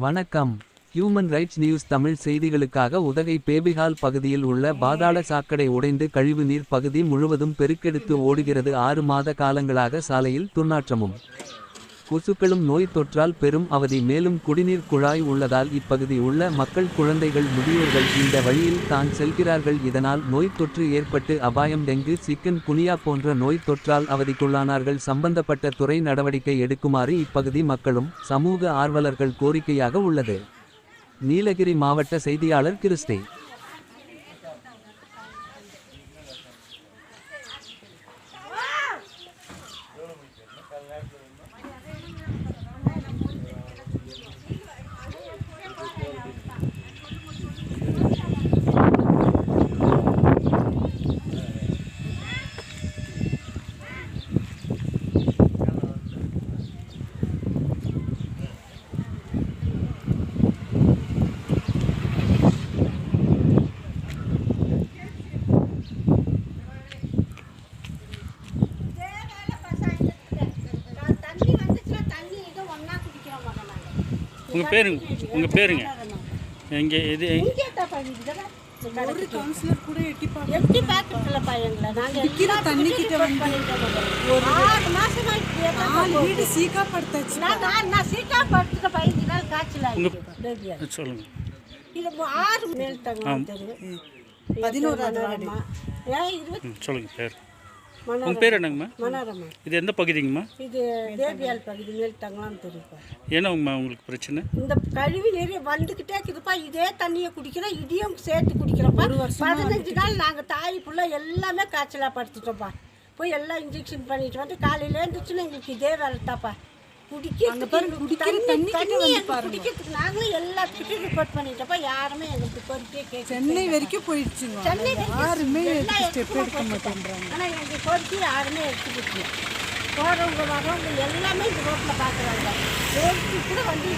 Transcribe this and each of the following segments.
வணக்கம். Human rights news Tamil செய்திகளுக்காக உதகை பேபிகால் பகுதியில் உள்ள பாதாள சாக்கடை உடைந்து கழிவுநீர் பகுதி முழுவதும் பெருக்கெடுத்து ஓடுகிறது. ஆறு மாத காலங்களாக சாலையில் துர்நாற்றமும். கொசுக்களும் நோய் தொற்றால் பெரும் அவதி. மேலும் குடிநீர் குழாய் உள்ளதால் இப்பகுதி உள்ள மக்கள் குழந்தைகள் முதியோர்கள் இந்த வழியில் தான் செல்கிறார்கள். இதனால் நோய் தொற்று ஏற்பட்டு அபாயம் டெங்கு சிக்கன் குனியா போன்ற நோய் தொற்றால் அவதிக்குள்ளானார்கள். சம்பந்தப்பட்ட துறை நடவடிக்கை எடுக்குமாறு இப்பகுதி மக்களும் சமூக ஆர்வலர்கள் கோரிக்கையாக உள்ளது. நீலகிரி மாவட்ட செய்தியாளர் கிறிஸ்டி இதே வேலை விவசாயத்துக்கு. நான் தண்ணி வந்துச்சுன்னா தண்ணி இதை ஒண்ணா குடிக்கிறோம் மகன் நாங்க. உங்கள் பேருங்க உங்கள் பேருங்க இங்கே இது ஒரு. கவுன்சிலர் கூட எட்டி பார்க்க எப்படி பார்க்கறதில்லப்பா எங்களை? நாங்க விக்கிற தண்ணி கிட்ட வந்து மகன். ஆறு மாசமா நாலு. வீடு சீக்கா படுத்தாச்சு நான் நான் சீட்டா படுத்துக்க பதினஞ்சு நாள் காய்ச்சல் மு- ஆறு மேல் தங்கம் தெரியும். பதினோராவது வார்டு. ஏன் இருபத்தி ம் சொல்லுங்கள் பேர் உங்கள். பேர் என்னங்கம்மா? மனோரமா இது எந்த பகுதிங்கம்மா? இது தேவியால் பகுதி மேல் தங்கலாம் தெரியுப்பா ஏன்னாங்கம்மா உங்களுக்கு பிரச்சனை? இந்த கழிவு நீர் வந்துகிட்டே இருக்குதுப்பா. இதே தண்ணியை குடிக்கிறோம் இதையும் சேர்த்து குடிக்கிறோம்ப்பா. பதினஞ்சு நாள் நாங்கள் தாய் புள்ள எல்லாமே காய்ச்சலாக படுத்துட்டோம்ப்பா. போய் எல்லாம் இன்ஜெக்ஷன் பண்ணிட்டு வந்து காலையில இருந்துச்சுன்னா எங்களுக்கு இதே வேலை தாப்பா சென்னை வரைக்கும் போயிடுச்சுங்க. யாருமே ஸ்டெப் எடுக்க மாட்டேன்றாங்க. ஆனால் எங்கள் கோரிக்கை யாருமே எடுத்துக்கிட்டு போகிறவங்க வரவங்க எல்லாமே இந்த ரோட்டில் பார்க்குறாங்க கூட வந்து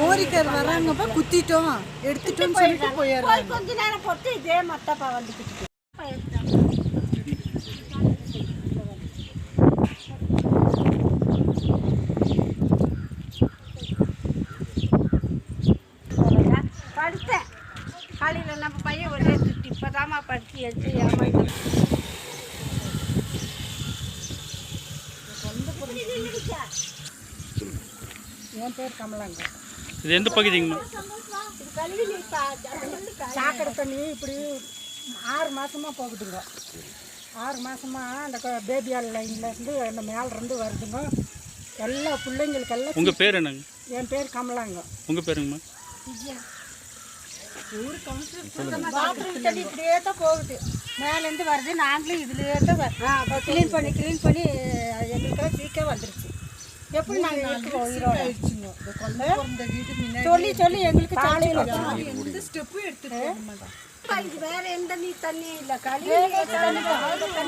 மோரிக்கார் வராங்கப்பா குத்திட்டோம். எடுத்துட்டோம்னு சொல்லிட்டு போயிடுறாங்க. போய் கொஞ்ச நேரம் பொறுத்து இதே மத்தப்பா வந்துக்கிட்டு காலையில் நம்ம பையன் ஒரே திட்டு இப்போதாம்மா படுத்து எடுத்து ஏமாந்து என் பேர் கமலாங்க இது எந்த பகுதிங்கம்மா? சாக்கடை தண்ணி இப்படி ஆறு மாசமா போகுதுங்க ஆறு மாசமா அந்த பேபியால் லைன்ல இருந்து அந்த மேல இருந்து வருதுங்க. எல்லா பிள்ளைங்களுக்கு எல்லாம் உங்கள் பேர் என்னங்க? என் பேர் கமலாங்க. உங்கள் பேருங்கம்மா? பாத்ரூம் தண்ணி இப்படியே தான் போகுது. மேலேருந்து வருது நாங்களும் இதுலேயே தான் க்ளீன் பண்ணி க்ளீன் பண்ணி எங்களுக்கெல்லாம் சீக்கிரம் வந்துருச்சு. எப்படி நாங்கள் இருக்கோம் சொல்லி சொல்லி எங்களுக்கு எந்த ஸ்டெப்பும் எடுத்துட்டு வேற எந்த நீ தண்ணி இல்லை? கழிவு தண்ணி?